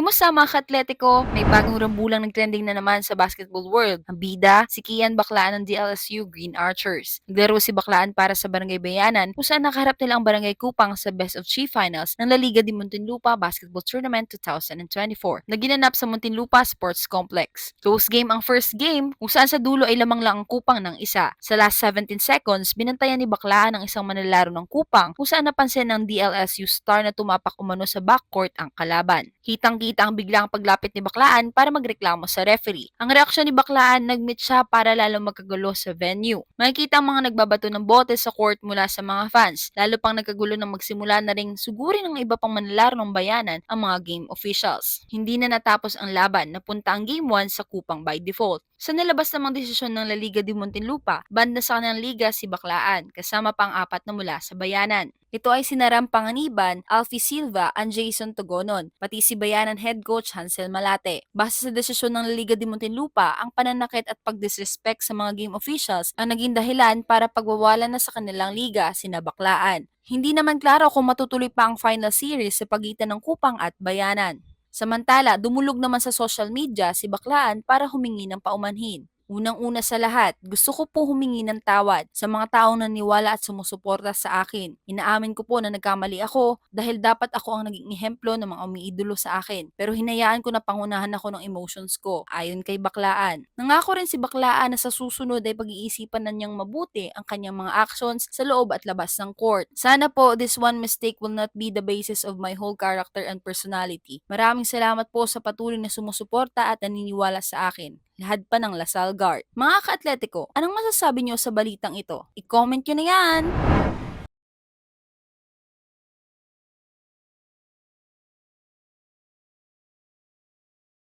Kumusta mga ka-atletiko? May bagong rambulang nagtrending na naman sa basketball world. Ang bida, si Kian Baklaan ng DLSU Green Archers. Naglaro si Baklaan para sa Barangay Bayanan kung saan nakaharap nila ang Barangay Kupang sa Best of Three Finals ng La Liga de Muntinlupa Basketball Tournament 2024 na ginanap sa Muntinlupa Sports Complex. Close game ang first game kung saan sa dulo ay lamang lang ang Kupang ng isa. Sa last 17 seconds, binantayan ni Baklaan ang isang manlalaro ng Kupang kung saan napansin ng DLSU star na tumapak umano sa backcourt ang kalaban. Kitang-kita ang biglang paglapit ni Baklaan para magreklamo sa referee. Ang reaksyon ni Baklaan, nagmeet siya para lalo magkagulo sa venue. Makikita ang mga nagbabato ng bote sa court mula sa mga fans, lalo pang nagkagulo ng magsimula na ring sugurin ng iba pang manlalaro ng bayanan ang mga game officials. Hindi na natapos ang laban, napunta ang game 1 sa kupang by default. Sa nilabas namang desisyon ng La Liga de Muntinlupa, banda sa kanilang liga si Baklaan, kasama pa ang apat na mula sa bayanan. Ito ay sinaram Panganiban, Alfie Silva, and Jason Togonon, pati si Bayanan head coach Hansel Malate. Base sa desisyon ng Liga de Muntinlupa, ang pananakit at pagdisrespect sa mga game officials ang naging dahilan para pagwawalan na sa kanilang liga sina Baklaan. Hindi naman klaro kung matutuloy pa ang final series sa pagitan ng Kupang at Bayanan. Samantala, dumulog naman sa social media si Baklaan para humingi ng paumanhin. Unang-una sa lahat, gusto ko po humingi ng tawad sa mga taong naniwala at sumusuporta sa akin. Inaamin ko po na nagkamali ako dahil dapat ako ang naging ehemplo ng mga umiidolo sa akin. Pero hinayaan ko na pangunahan ako ng emotions ko, ayon kay Baklaan. Nangako rin si Baklaan na sa susunod ay pag-iisipan na niyang mabuti ang kanyang mga actions sa loob at labas ng court. Sana po this one mistake will not be the basis of my whole character and personality. Maraming salamat po sa patuloy na sumusuporta at naniniwala sa akin lahad pa ng Lasal Guard. Mga ka-atletiko, anong masasabi niyo sa balitang ito? I-comment nyo na yan!